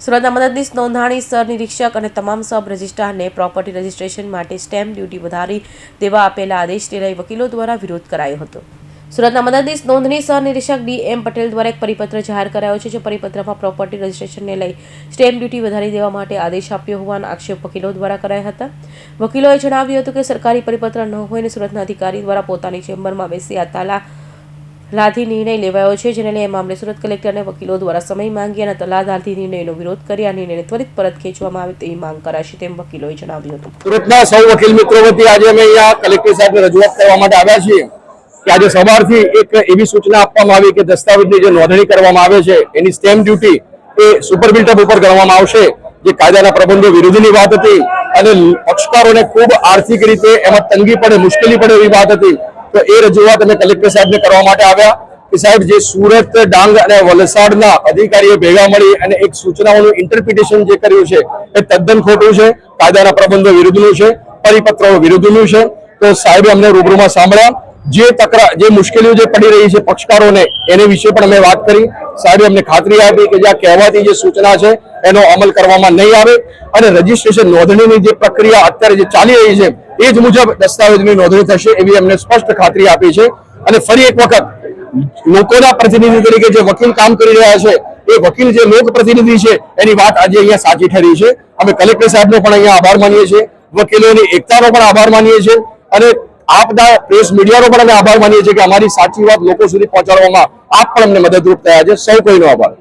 સુરતના મદદનીશ નોંધાણી સર, નિરીક્ષક અને તમામ સબ રજિસ્ટ્રારને પ્રોપર્ટી રજિસ્ટ્રેશન માટે સ્ટેમ્પ ડ્યુટી વધારી દેવા આપેલા આદેશને લઈ વકીલો દ્વારા વિરોધ કરાયો હતો. સુરતના મદદનીશ નોંધણી સરનિરીક્ષક ડી એમ પટેલ દ્વારા એક પરિપત્ર જાહેર કરાયો છે, જે પરિપત્રમાં પ્રોપર્ટી રજિસ્ટ્રેશનને લઈ સ્ટેમ્પ ડ્યુટી વધારી દેવા માટે આદેશ આપ્યો હોવાના આક્ષેપ વકીલો દ્વારા કરાયા હતા. વકીલોએ જણાવ્યું હતું કે સરકારી પરિપત્ર ન હોય અને સુરતના અધિકારી દ્વારા પોતાની ચેમ્બરમાં બેસી આ તાલા લાધી નિર્ણય લેવાયો છે, જેને લઈ મામલે સુરત કલેક્ટરને વકીલો દ્વારા સમય માંગી અને તલાદાલથી નિર્ણયનો વિરોધ કરી નિર્ણયને ત્વરિત પરત ખેંચવામાં આવે તેવી માંગ કરાશે તેમ વકીલોએ જણાવ્યું હતું. સુરતના સૌ વકીલ મિત્રો વતી આજે અમે અહીંયા કલેક્ટર સાહેબને રજૂઆત કરવા માટે આવ્યા છીએ કે આજે સવારથી એક એવી સૂચના આપવામાં આવી કે દસ્તાવેજની જે નોંધણી કરવામાં આવે છે, એની સ્ટેમ્પ ડ્યુટી એ સુપર બિલ્ટઅપ ઉપર કરવામાં આવશે. જે કાયદાના પ્રબંધો વિરુદ્ધની વાત હતી અને પક્ષકારોને ખૂબ આર્થિક રીતે એમાં તંગી પડે, મુશ્કેલી પડે એવી વાત હતી. તો એ રજૂઆત અમે કલેક્ટર સાહેબને કરવા માટે આવ્યા કે સાહેબ, જે સુરત, ડાંગ અને વલસાડના અધિકારીઓ ભેગા મળી અને એક સૂચનાઓનું ઇન્ટરપ્રિટેશન જે કર્યું છે, એ તદ્દન ખોટું છે, કાયદાના પ્રબંધો વિરુદ્ધનું છે પરિપત્રો વિરુદ્ધનું છે. તો સાહેબે અમને રૂબરૂમાં સાંભળ્યા. જે તકરાર જે મુશ્કેલીઓ જે પડી રહી છે પક્ષકારોને, એને વિશે પણ અમે વાત કરી. સાહેબે અમને ખાતરી આપી કે જે આ કહેવાતી જે સૂચના છે, એનો અમલ કરવામાં નહીં આવે. અને રજીસ્ટ્રેશન નોંધણીની જે પ્રક્રિયા અત્યારે જે ચાલી રહી છે, એ જ મુજબ દસ્તાવેજની નોંધણી થશે એવી અમને સ્પષ્ટ ખાતરી આપી છે. અને ફરી એક વખત, લોકોના પ્રતિનિધિ તરીકે જે વકીલ કામ કરી રહ્યા છે, એ વકીલ જે લોક પ્રતિનિધિ છે, એની વાત આજે અહીંયા સાચી ઠરી છે. અમે કલેક્ટર સાહેબનો પણ અહીંયા આભાર માનીએ છીએ. વકીલોની એકતાનો પણ આભાર માનીએ છીએ. અને આપના પ્રેસ મીડિયાનો પણ અમે આભાર માનીએ છીએ કે અમારી સાચી વાત લોકો સુધી પહોંચાડવામાં આપ પણ અમને મદદરૂપ થયા છે. સૌ કોઈનો આભાર.